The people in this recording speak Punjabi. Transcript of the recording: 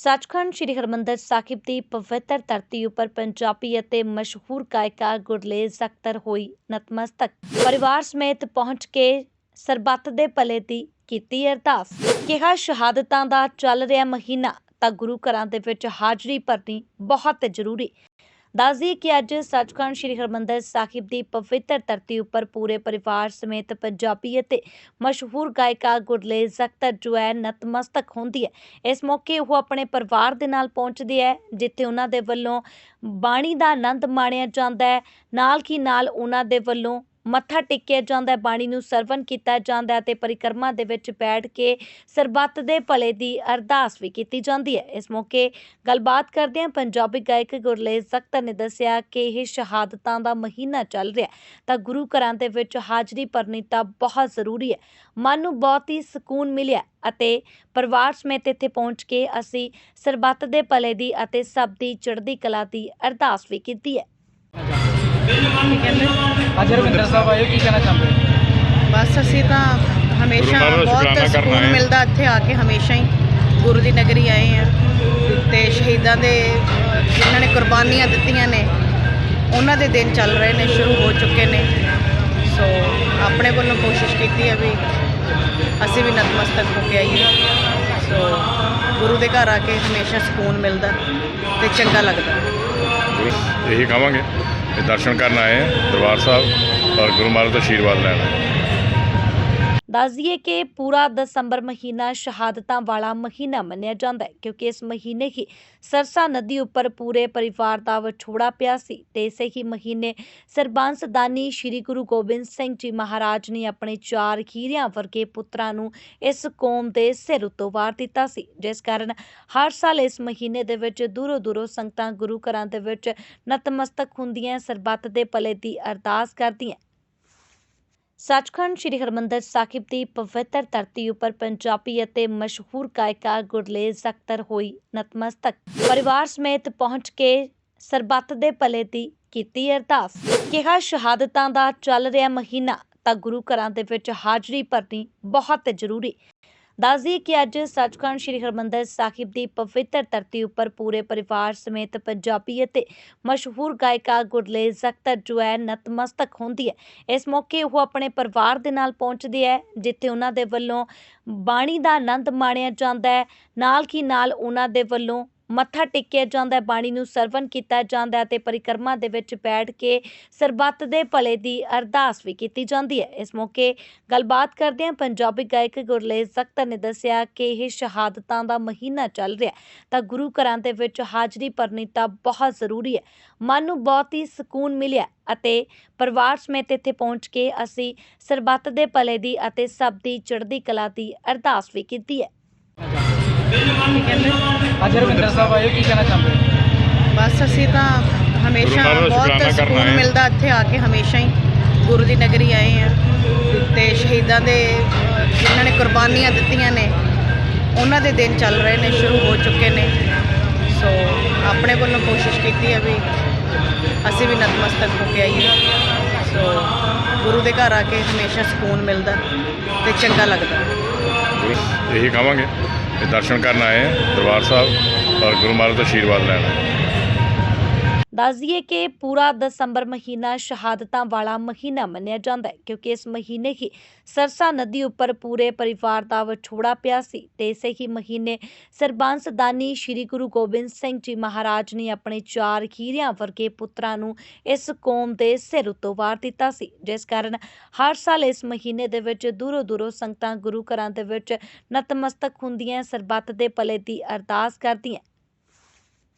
ਸੱਚਖੰਡ ਸ੍ਰੀ ਹਰਮੰਦਰ ਸਾਹਿਬ ਦੀ ਪਵਿੱਤਰ ਧਰਤੀ ਉੱਪਰ ਪੰਜਾਬੀ ਅਤੇ ਮਸ਼ਹੂਰ ਗਾਇਕਾ ਗੁਰਲੇਜ਼ ਅਖਤਰ ਹੋਈ ਨਤਮਸਤਕ। ਪਰਿਵਾਰ ਸਮੇਤ ਪਹੁੰਚ ਕੇ ਸਰਬੱਤ ਦੇ ਭਲੇ ਦੀ ਕੀਤੀ ਅਰਦਾਸ। ਕਿਹਾ, ਸ਼ਹਾਦਤਾਂ ਦਾ ਚੱਲ ਰਿਹਾ ਮਹੀਨਾ ਤਾਂ ਗੁਰੂ ਘਰਾਂ ਦੇ ਵਿੱਚ ਹਾਜ਼ਰੀ ਭਰਨੀ ਬਹੁਤ ਜ਼ਰੂਰੀ ਦੱਸਦੀ ਕਿ ਅੱਜ ਸੱਚਖੰਡ ਸ੍ਰੀ ਹਰਮੰਦਰ ਸਾਹਿਬ ਦੀ ਪਵਿੱਤਰ ਧਰਤੀ ਉੱਪਰ ਪੂਰੇ ਪਰਿਵਾਰ ਸਮੇਤ ਪੰਜਾਬੀ ਅਤੇ ਮਸ਼ਹੂਰ ਗਾਇਕਾ ਗੁਰਲੇਜ਼ ਅਖਤਰ ਜੋ ਹੈ ਨਤਮਸਤਕ ਹੁੰਦੀ ਹੈ। ਇਸ ਮੌਕੇ ਉਹ ਆਪਣੇ ਪਰਿਵਾਰ ਦੇ ਨਾਲ ਪਹੁੰਚਦੀ ਹੈ, ਜਿੱਥੇ ਉਹਨਾਂ ਦੇ ਵੱਲੋਂ ਬਾਣੀ ਦਾ ਆਨੰਦ ਮਾਣਿਆ ਜਾਂਦਾ ਹੈ। ਨਾਲ ਕੀ ਨਾਲ ਉਹਨਾਂ ਦੇ ਵੱਲੋਂ ਮੱਥਾ ਟੇਕਿਆ ਜਾਂਦਾ ਬਾਣੀ ਨੂੰ ਸਰਵਨ ਕੀਤਾ ਜਾਂਦਾ ਅਤੇ ਪਰਿਕਰਮਾ ਦੇ ਵਿੱਚ ਬੈਠ ਕੇ ਸਰਬੱਤ ਦੇ ਭਲੇ ਦੀ ਅਰਦਾਸ ਵੀ ਕੀਤੀ ਜਾਂਦੀ ਹੈ। ਇਸ ਮੌਕੇ ਗੱਲਬਾਤ ਕਰਦਿਆਂ ਪੰਜਾਬੀ ਗਾਇਕ ਗੁਰਲੇਜ਼ ਅਖਤਰ ਨੇ ਦੱਸਿਆ ਕਿ ਇਹ ਸ਼ਹਾਦਤਾਂ ਦਾ ਮਹੀਨਾ ਚੱਲ ਰਿਹਾ ਤਾਂ ਗੁਰੂ ਘਰਾਂ ਦੇ ਵਿੱਚ ਹਾਜ਼ਰੀ ਭਰਨੀ ਤਾਂ ਬਹੁਤ ਜ਼ਰੂਰੀ ਹੈ। ਮਨ ਨੂੰ ਬਹੁਤ ਹੀ ਸਕੂਨ ਮਿਲਿਆ ਅਤੇ ਪਰਿਵਾਰ ਸਮੇਤ ਇੱਥੇ ਪਹੁੰਚ ਕੇ ਅਸੀਂ ਸਰਬੱਤ ਦੇ ਭਲੇ ਦੀ ਅਤੇ ਸਭ ਦੀ ਚੜ੍ਹਦੀ ਕਲਾ ਦੀ ਅਰਦਾਸ ਵੀ ਕੀਤੀ ਹੈ। ਕਹਿੰਦੇ ਅੱਜ ਰਵਿੰਦਰ ਸਾਹਿਬ ਆਏ ਹੋ, ਕੀ ਕਹਿਣਾ ਚਾਹੁੰਦੇ ਹੋ? ਬਸ ਅਸੀਂ ਤਾਂ ਹਮੇਸ਼ਾ ਗੁਰੂ ਮਹਾਰਾਜ ਦਾ ਬਹੁਤ ਸ਼ੁਕਰਾਨਾ ਕਰਨ ਸਕੂਨ। ਮਿਲਦਾ ਇੱਥੇ ਆ ਕੇ ਹਮੇਸ਼ਾ ਹੀ ਗੁਰੂ ਦੀ ਨਗਰੀ ਆਏ ਆ ਤੇ ਸ਼ਹੀਦਾਂ ਦੇ ਅਹ, ਜਿਨ੍ਹਾਂ ਨੇ ਕੁਰਬਾਨੀਆਂ ਦਿੱਤੀਆਂ ਨੇ ਉਹਨਾਂ ਦੇ ਦਿਨ ਚੱਲ ਰਹੇ ਨੇ ਸ਼ੁਰੂ ਹੋ ਚੁੱਕੇ ਨੇ। ਸੋ ਆਪਣੇ ਵੱਲੋਂ ਕੋਸ਼ਿਸ਼ ਕੀਤੀ ਹੈ ਵੀ ਅਸੀਂ ਵੀ ਨਤਮਸਤਕ ਹੋ ਕੇ ਆਈਏ। ਸੋ ਗੁਰੂ ਦੇ ਘਰ ਆ ਕੇ ਹਮੇਸ਼ਾ ਸਕੂਨ ਮਿਲਦਾ ਤੇ ਚੰਗਾ ਲੱਗਦਾ। ਇਹੀ ਕਹਾਂਗੇ ਕਿ ਦਰਸ਼ਨ ਕਰਨ ਆਏ ਹਾਂ ਦਰਬਾਰ ਸਾਹਿਬ ਔਰ ਗੁਰੂ ਮਹਾਰਾਜ ਦਾ ਆਸ਼ੀਰਵਾਦ ਲੈਣਾ ਦੱਸ ਦਈਏ ਕਿ ਪੂਰਾ ਦਸੰਬਰ ਮਹੀਨਾ ਸ਼ਹਾਦਤਾਂ ਵਾਲਾ ਮਹੀਨਾ ਮੰਨਿਆ ਜਾਂਦਾ ਹੈ, ਕਿਉਂਕਿ ਇਸ ਮਹੀਨੇ ਹੀ ਸਰਸਾ ਨਦੀ ਉੱਪਰ ਪੂਰੇ ਪਰਿਵਾਰ ਦਾ ਵਿਛੋੜਾ ਪਿਆ ਸੀ ਤੇ ਇਸੇ ਹੀ ਮਹੀਨੇ ਸਰਬੰਸਦਾਨੀ ਸ੍ਰੀ ਗੁਰੂ ਗੋਬਿੰਦ ਸਿੰਘ ਜੀ ਮਹਾਰਾਜ ਨੇ ਆਪਣੇ ਚਾਰ ਖੀਰਿਆਂ ਵਰਗੇ ਪੁੱਤਰਾਂ ਨੂੰ ਇਸ ਕੌਮ ਦੇ ਸਿਰ ਉੱਤੋਂ ਵਾਰ ਦਿੱਤਾ ਸੀ, ਜਿਸ ਕਾਰਨ ਹਰ ਸਾਲ ਇਸ ਮਹੀਨੇ ਦੇ ਵਿੱਚ ਦੂਰੋਂ ਦੂਰੋਂ ਸੰਗਤਾਂ ਗੁਰੂ ਘਰਾਂ ਦੇ ਵਿੱਚ ਨਤਮਸਤਕ ਹੁੰਦੀਆਂ ਸਰਬੱਤ ਦੇ ਭਲੇ ਦੀ ਅਰਦਾਸ ਕਰਦੀਆਂ। ਸੱਚਖੰਡ ਸ੍ਰੀ ਹਰਮੰਦਰ ਸਾਹਿਬ ਦੀ ਪਵਿੱਤਰ ਧਰਤੀ ਉੱਪਰ ਪੰਜਾਬੀ ਅਤੇ ਮਸ਼ਹੂਰ ਗਾਇਕਾ ਗੁਰਲੇਜ਼ ਅਖਤਰ ਹੋਈ ਨਤਮਸਤਕ। ਪਰਿਵਾਰ ਸਮੇਤ ਪਹੁੰਚ ਕੇ ਸਰਬੱਤ ਦੇ ਭਲੇ ਦੀ ਕੀਤੀ ਅਰਦਾਸ। ਕਿਹਾ ਸ਼ਹਾਦਤਾਂ ਦਾ ਚੱਲ ਰਿਹਾ ਮਹੀਨਾ ਤਾਂ ਗੁਰੂ ਘਰਾਂ ਦੇ ਵਿੱਚ ਹਾਜ਼ਰੀ ਭਰਨੀ ਬਹੁਤ ਜ਼ਰੂਰੀ ਦੱਸਦੀ ਕਿ ਅੱਜ ਸੱਚਖੰਡ ਸ੍ਰੀ ਹਰਮੰਦਰ ਸਾਹਿਬ ਦੀ ਪਵਿੱਤਰ ਧਰਤੀ ਉੱਪਰ ਪੂਰੇ ਪਰਿਵਾਰ ਸਮੇਤ ਪੰਜਾਬੀ ਅਤੇ ਮਸ਼ਹੂਰ ਗਾਇਕਾ ਗੁਰਲੇਜ਼ ਅਖਤਰ ਜੋ ਹੈ ਨਤਮਸਤਕ ਹੁੰਦੀ ਹੈ। ਇਸ ਮੌਕੇ ਉਹ ਆਪਣੇ ਪਰਿਵਾਰ ਦੇ ਨਾਲ ਪਹੁੰਚਦੀ ਹੈ, ਜਿੱਥੇ ਉਹਨਾਂ ਦੇ ਵੱਲੋਂ ਬਾਣੀ ਦਾ ਆਨੰਦ ਮਾਣਿਆ ਜਾਂਦਾ ਹੈ। ਨਾਲ ਕੀ ਨਾਲ ਉਹਨਾਂ ਦੇ ਵੱਲੋਂ ਮੱਥਾ ਟੇਕਿਆ ਜਾਂਦਾ ਬਾਣੀ ਨੂੰ ਸਰਵਨ ਕੀਤਾ ਜਾਂਦਾ ਅਤੇ ਪਰਿਕਰਮਾ ਦੇ ਵਿੱਚ ਬੈਠ ਕੇ ਸਰਬੱਤ ਦੇ ਭਲੇ ਦੀ ਅਰਦਾਸ ਵੀ ਕੀਤੀ ਜਾਂਦੀ ਹੈ। ਇਸ ਮੌਕੇ ਗੱਲਬਾਤ ਕਰਦੇ ਹਾਂ, ਪੰਜਾਬੀ ਗਾਇਕ ਗੁਰਲੇਜ਼ ਅਖਤਰ ਨੇ ਦੱਸਿਆ ਕਿ ਇਹ ਸ਼ਹਾਦਤਾਂ ਦਾ ਮਹੀਨਾ ਚੱਲ ਰਿਹਾ ਤਾਂ ਗੁਰੂ ਘਰਾਂ ਦੇ ਵਿੱਚ ਹਾਜ਼ਰੀ ਭਰਨੀ ਤਾਂ ਬਹੁਤ ਜ਼ਰੂਰੀ ਹੈ। ਮਨ ਨੂੰ ਬਹੁਤ ਹੀ ਸਕੂਨ ਮਿਲਿਆ ਅਤੇ ਪਰਿਵਾਰ ਸਮੇਤ ਇੱਥੇ ਪਹੁੰਚ ਕੇ ਅਸੀਂ ਸਰਬੱਤ ਦੇ ਭਲੇ ਦੀ ਅਤੇ ਸਭ ਦੀ ਚੜ੍ਹਦੀ ਕਲਾ ਦੀ ਅਰਦਾਸ ਵੀ ਕੀਤੀ ਹੈ। ਕਹਿੰਦੇ ਅੱਜ ਰਵਿੰਦਰ ਸਾਹਿਬ ਆਏ ਹੋ, ਕੀ ਕਹਿਣਾ ਚਾਹੁੰਦੇ ਹੋ? ਬਸ ਅਸੀਂ ਤਾਂ ਹਮੇਸ਼ਾ ਗੁਰੂ ਮਹਾਰਾਜ ਦਾ ਬਹੁਤ ਕਰਨ ਸਕੂਨ ਆਏ। ਮਿਲਦਾ ਇੱਥੇ ਆ ਕੇ ਹਮੇਸ਼ਾ ਹੀ। ਗੁਰੂ ਦੀ ਨਗਰੀ ਆਏ ਆ ਤੇ ਸ਼ਹੀਦਾਂ ਦੇ ਅਹ, ਜਿਨ੍ਹਾਂ ਨੇ ਕੁਰਬਾਨੀਆਂ ਦਿੱਤੀਆਂ ਨੇ ਉਹਨਾਂ ਦੇ ਦਿਨ ਚੱਲ ਰਹੇ ਨੇ ਸ਼ੁਰੂ ਹੋ ਚੁੱਕੇ ਨੇ। ਸੋ ਆਪਣੇ ਵੱਲੋਂ ਕੋਸ਼ਿਸ਼ ਕੀਤੀ ਹੈ ਵੀ ਅਸੀਂ ਵੀ ਨਤਮਸਤਕ ਹੋ ਕੇ ਆਈਏ। ਸੋ ਗੁਰੂ ਦੇ ਘਰ ਆ ਕੇ ਹਮੇਸ਼ਾ ਸਕੂਨ ਮਿਲਦਾ ਤੇ ਚੰਗਾ ਲੱਗਦਾ। ਇਹੀ ਕਹਾਂਗੇ। ਕਿ ਦਰਸ਼ਨ ਕਰਨ ਆਏ ਹਾਂ ਦਰਬਾਰ ਸਾਹਿਬ ਔਰ ਗੁਰੂ ਮਹਾਰਾਜ ਦਾ ਆਸ਼ੀਰਵਾਦ ਲੈਣਾ ਦੱਸ ਦਈਏ ਕਿ ਪੂਰਾ ਦਸੰਬਰ ਮਹੀਨਾ ਸ਼ਹਾਦਤਾਂ ਵਾਲਾ ਮਹੀਨਾ ਮੰਨਿਆ ਜਾਂਦਾ ਹੈ, ਕਿਉਂਕਿ ਇਸ ਮਹੀਨੇ ਹੀ ਸਰਸਾ ਨਦੀ ਉੱਪਰ ਪੂਰੇ ਪਰਿਵਾਰ ਦਾ ਵਿਛੋੜਾ ਪਿਆ ਸੀ ਤੇ ਇਸੇ ਹੀ ਮਹੀਨੇ ਸਰਬੰਸ ਦਾਨੀ ਸ੍ਰੀ ਗੁਰੂ ਗੋਬਿੰਦ ਸਿੰਘ ਜੀ ਮਹਾਰਾਜ ਨੇ ਆਪਣੇ ਚਾਰ ਖੀਰਿਆਂ ਵਰਗੇ ਪੁੱਤਰਾਂ ਨੂੰ ਇਸ ਕੌਮ ਦੇ ਸਿਰ ਉੱਤੋਂ ਵਾਰ ਦਿੱਤਾ ਸੀ, ਜਿਸ ਕਾਰਨ ਹਰ ਸਾਲ ਇਸ ਮਹੀਨੇ ਦੇ ਵਿੱਚ ਦੂਰੋਂ ਦੂਰੋਂ ਸੰਗਤਾਂ ਗੁਰੂ ਘਰਾਂ ਦੇ ਵਿੱਚ ਨਤਮਸਤਕ ਹੁੰਦੀਆਂ ਸਰਬੱਤ ਦੇ ਭਲੇ ਦੀ ਅਰਦਾਸ ਕਰਦੀਆਂ